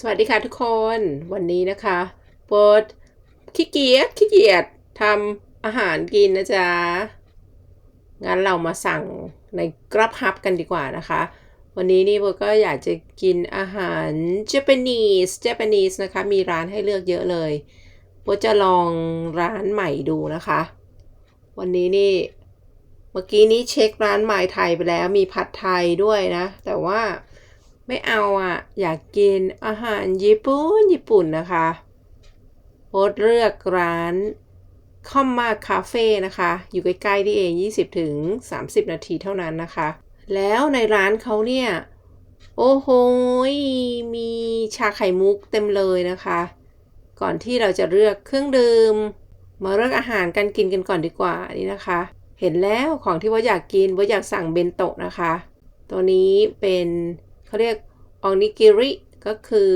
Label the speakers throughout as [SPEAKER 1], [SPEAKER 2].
[SPEAKER 1] สวัสดีค่ะทุกคนวันนี้นะคะโปรดขี้เกียจขี้เกียจทำอาหารกินนะจ๊ะ งั้นเรามาสั่งในกรับฮับกันดีกว่านะคะ วันนี้นี่โบก็อยากจะกินอาหาร Japanese Japanese นะคะ มีร้านให้เลือกเยอะเลยโบจะลองร้านใหม่ดูนะคะ วันนี้นี่เมื่อกี้นี้เช็คร้านใหม่ไทยไปแล้วมีผัดไทยด้วยนะ แต่ว่า ไม่เอาอะ อยากกินอาหารญี่ปุ่นญี่ปุ่นนะคะโพสเลือกร้านคอมมาคาเฟ่นะคะ อยู่ใกล้ๆที่เอง 20ถึง30 นาทีเท่านั้นนะคะ แล้วในร้านเขาเนี่ย โอ้โหมีชาไข่มุกเต็มเลยนะคะ ก่อนที่เราจะเลือกเครื่องดื่ม มาเลือกอาหารกันกินกันก่อนดีกว่านี่นะคะ เห็นแล้วของที่ว่าอยากกินว่าอยากสั่งเบนโตะนะคะ ตัวนี้เป็น เขาเรียกออนิกิริก็คือ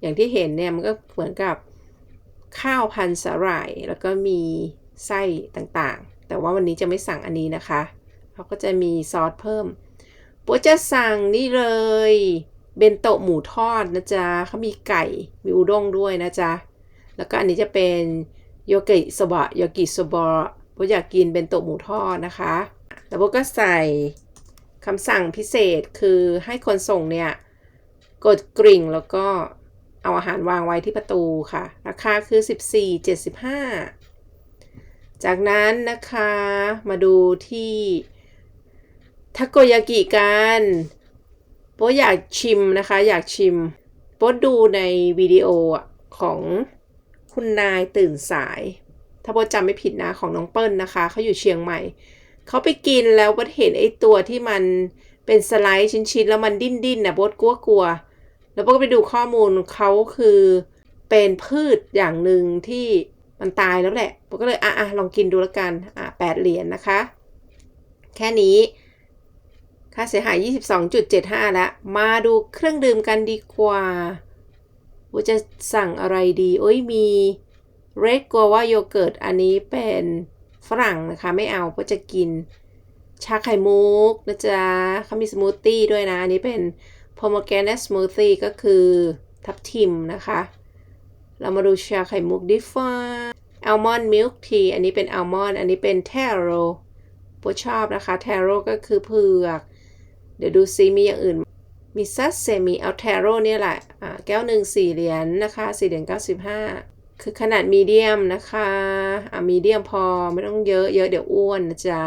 [SPEAKER 1] อย่างที่เห็นเนี่ยมันก็เหมือนกับข้าวพันสาหร่าย แล้วก็มีไส้ต่างๆ แต่ว่าวันนี้จะไม่สั่งอันนี้นะคะเขาก็จะมีซอสเพิ่มปุ๊จะสั่งนี่เลยเบนโตะหมูทอดนะจ๊ะเขามีไก่มีอุด้งด้วยนะจ๊ะแล้วก็อันนี้จะเป็นโยกิโซบะโยกิโซบะปุ๊อยากกินเบนโตะหมูทอดนะคะ แล้วปุ๊ก็ใส่ คำสั่งพิเศษคือให้คนส่งเนี่ย กดกริ่งแล้วก็เอาอาหารวางไว้ที่ประตูค่ะ ราคาคือ 14.75 จากนั้นนะคะมาดูที่ทาโกยากิกันโป๊อยากชิมนะคะ อยากชิมโป๊ดูในวิดีโอของคุณนายตื่นสาย ถ้าโป๊จำไม่ผิดนะของน้องเปิ้ลนะคะ เขาอยู่เชียงใหม่ เขาไปกินแล้วโป๊เห็นไอ้ตัวที่มันเป็นสไลด์ชิ้นๆแล้วมันดิ้นๆนะโป๊กลัวกลัว แล้วโป๊ก็ไปดูข้อมูลเขาคือเป็นพืชอย่างหนึ่งที่มันตายแล้วแหละโป๊ก็เลยอะอะลองกินดูแล้วกันอะแปดเหรียญนนะคะ แค่นี้ ค่าเสียหาย 22.75 แล้ว มาดูเครื่องดื่มกันดีกว่าว่าจะสั่งอะไรดีโอ้ยมีเรดกัวว่าโยเกิร์ตอันนี้เป็น ฝรั่งนะคะไม่เอาเพราะจะกินชาไข่มุกนะจ๊ะเขามีสมูทตี้ด้วยนะ อันนี้เป็น pomegranate smoothie ก็คือทับทิมนะคะ เรามาดูชาไข่มุกดิฟาอัลมอนด์มิลค์ทีอันนี้เป็นอัลมอนด์อันนี้เป็นเทโรโปชอบนะคะเทโรก็คือเผือก เดี๋ยวดูซิมีอย่างอื่น มีซัสเซมิเอาเทโรเนี่ยแหละแก้วหนึ่งสี่เหรียญนนะคะสี่เหรียญเก้าสิบห้า คือขนาดมีเดียมนะคะ อ่ามีเดียมพอไม่ต้องเยอะเยอะเดี๋ยวอ้วนนะจ๊ะ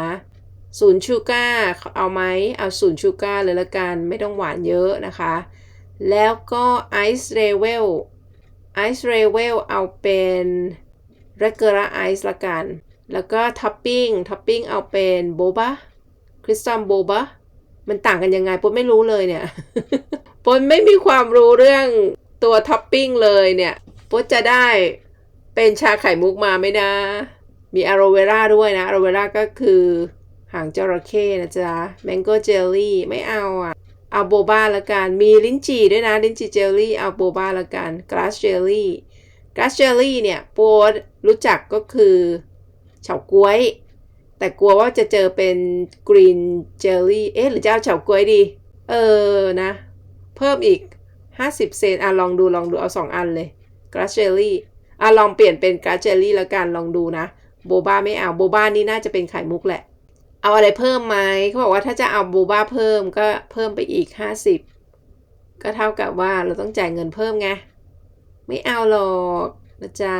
[SPEAKER 1] ศูนย์ชูการ์เอาไหมเอาศูนย์ชูการ์เลยละกันไม่ต้องหวานเยอะนะคะ แล้วก็ไอซ์เรเวลไอซ์เรเวลเอาเป็นเรเกอร์ไอซ์ละกัน แล้วก็ท็อปปิ้งท็อปปิ้งเอาเป็นโบบาคริสตัลโบบามันต่างกันยังไงปุ๊ไม่รู้เลยเนี่ยปุ๊ไม่มีความรู้เรื่องตัวท็อปปิ้งเลยเนี่ยปุ๊จะได้ เป็นชาไข่มุกมาไหมนะ มีอะโรเวราด้วยนะอะโรเวราก็คือ หางจระเข้นะจ๊ะแมงโก้เจลลี่ไม่เอาอะ เอาโบบาละกัน มีลิ้นจี่ด้วยนะ ลิ้นจี่เจลลี่ เอาโบบาละกันก a าสเจลลี่ก a าสเจลลี่เนี่ยโปรดรู้จักก็คือเฉาก๊วย แต่กลัวว่าจะเจอเป็นกรีนเจลลี่เอ๊ะหรือจะเอาเฉาก๊วยดี เออนะ เพิ่มอีก 50 เซนอะลองดูลองดูเอา 2 อันเลยก a าสเจลลี่ อะลองเปลี่ยนเป็นก a าเจลลี่แล้วกันลองดูนะ โบบ้าไม่เอาโบบ้านี่น่าจะเป็นไข่มุกแหละ เอาอะไรเพิ่มไหมเขาบอกว่าถ้าจะเอาโบบ้าเพิ่มก็เพิ่มไปอีก 50 ก็เท่ากับว่าเราต้องจ่ายเงินเพิ่มไง ไม่เอาหรอกนะจ๊ะ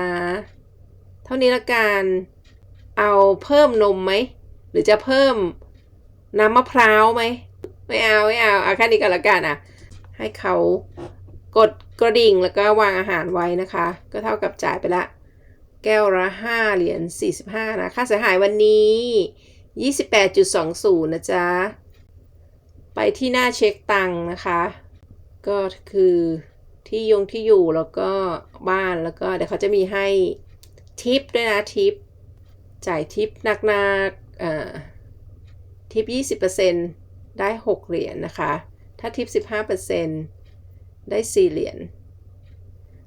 [SPEAKER 1] เท่านี้ละกันเอาเพิ่มนมไหม หรือจะเพิ่มน้ำมะพร้าวไหม ไม่เอา ไม่เอาเอาแค่นี้ก็แล้วกันอะ ให้เขา กดกระดิ่งแล้วก็วางอาหารไว้นะคะ ก็เท่ากับจ่ายไปละ แก้วละ 5 เหรียญ45 นะ ค่าเสียหายวันนี้ 28.20 นะจ๊ะ ไปที่หน้าเช็คตังค์นะคะ ก็คือที่ยงที่อยู่แล้วก็บ้านแล้วก็เดี๋ยวเขาจะมีให้ทิปด้วยนะทิป จ่ายทิปหนักๆอ่าทิป 20%ได้ 6 เหรียญนนะคะ ถ้าทิป 15% ได้4เหรียญ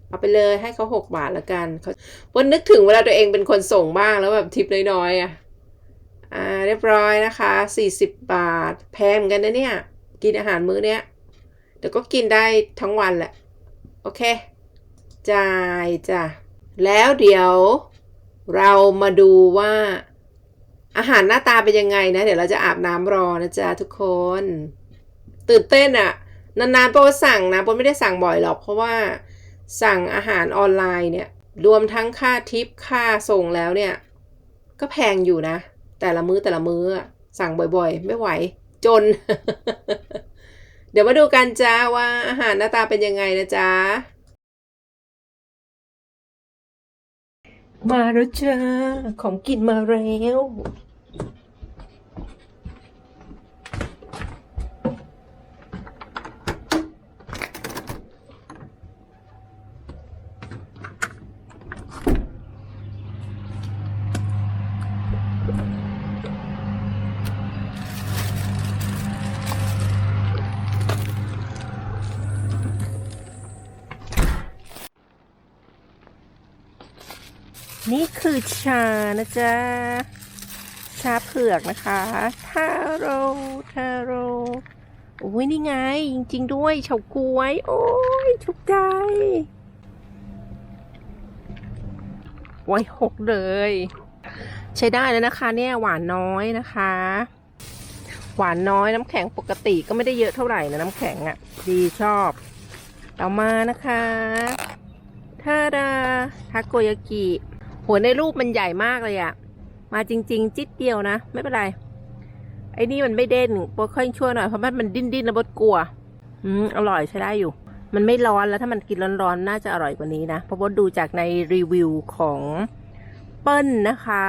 [SPEAKER 1] เอาไปเลยให้เขา6บาทละกันเขาวันนึกถึงเวลาตัวเองเป็นคนส่งบ้างแล้วแบบทิปน้อยๆอะอ่าเรียบร้อยนะคะ40บบาท แพงกันนะเนี่ย กินอาหารมื้อเนี้ยแต่ก็กินได้ทั้งวันแหละโอโอเค จ่ายจ้ะ แล้วเดี๋ยวเรามาดูว่าอาหารหน้าตาเป็นยังไงนะ เดี๋ยวเราจะอาบน้ำรอนะจ๊ะทุกคน ตื่นเต้นอะ่ะ นานๆโปรสั่งนะโปรไม่ได้สั่งบ่อยหรอก เพราะว่าสั่งอาหารออนไลน์เนี่ย รวมทั้งค่าทิปค่าส่งแล้วเนี่ย ก็แพงอยู่นะ แต่ละมื้อแต่ละมื้อสั่งบ่อยๆ ไม่ไหว จน เดี๋ยวมาดูกันจ้าว่าอาหารหน้าตาเป็นยังไงนะจ๊ะมาแล้วจ้าของกินมาแล้ว นี่คือชานะจ๊ะ ชาเผือกนะคะทาโรทาโรโอ้ยนี่ไง จริง ๆ ด้วยเฉาก๊วย โอ้ยถูกใจไว้หกเลย ใช้ได้แล้วนะคะเนี่ยหวานน้อยนะคะ หวานน้อยน้ำแข็งปกติก็ไม่ได้เยอะเท่าไหร่นะน้ำแข็งอะ่ะ ดีชอบต่อมานะคะทาดาทาโกยากิ หัวในรูปมันใหญ่มากเลยอะมาจริง ๆ จิตเดียวนะ ไม่เป็นไร ไอ้นี่มันไม่เด่นบดค่อยชั่วหน่อยเพราะมันมันดิ้นดิ้นๆแล้วบดกลัว อืมอร่อยใช้ได้อยู่ มันไม่ร้อนแล้วถ้ามันกินร้อนๆน่าจะอร่อยกว่านี้นะเพราะบดดูจากในรีวิวของเปิ้ลนะคะ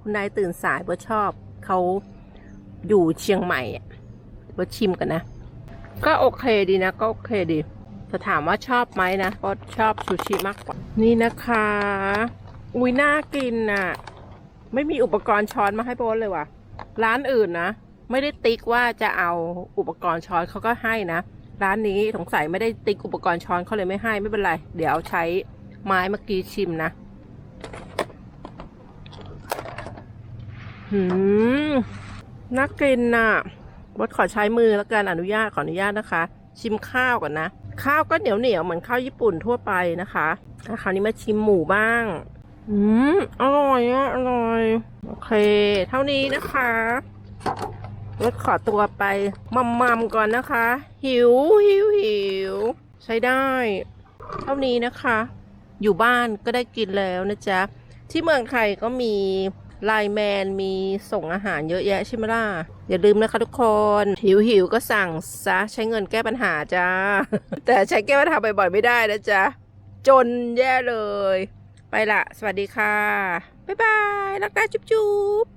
[SPEAKER 1] คุณนายตื่นสายบดชอบเขาอยู่เชียงใหม่อะบดชิมกันนะ ก็โอเคดีนะ ก็โอเคดีจะถามว่าชอบไหมนะก็ชอบซูชิมากกว่า นี่นะคะ อุ้ยน่ากินน่ะ ไม่มีอุปกรณ์ช้อนมาให้โบนเลยว่ะ ร้านอื่นนะ ไม่ได้ติ๊กว่าจะเอาอุปกรณ์ช้อนเขาก็ให้นะ ร้านนี้สงสัยไม่ได้ติ๊กอุปกรณ์ช้อนเขาเลยไม่ให้ไม่เป็นไร เดี๋ยวใช้ไม้เมื่อกี้ชิมนะหืมน่ากินน่ะบดขอใช้มือแล้วกันอนุญาตขออนุญาตนะคะ ชิมข้าวก่อนนะ ข้าวก็เหนียวเหนียวเหมือนข้าวญี่ปุ่นทั่วไปนะคะคราวนี้มาชิมหมูบ้าง อืม อร่อยอะอร่อย โอเค เท่านี้นะคะรถขอตัวไปมัมมัมๆก่อนนะคะ หิวหิวหิว ใช้ได้ เท่านี้นะคะ อยู่บ้านก็ได้กินแล้วนะจ๊ะ ที่เมืองไทยก็มีไลแมนมีส่งอาหารเยอะแยะใช่ไหมล่ะ อย่าลืมนะคะทุกคน หิวหิวก็สั่งซะใช้เงินแก้ปัญหาจ้า แต่ใช้แก้ปัญหาบ่อยๆไม่ได้นะจ๊ะ จนแย่เลย ละ สวัสดีค่ะ บ๊ายบาย รักตาจุ๊บ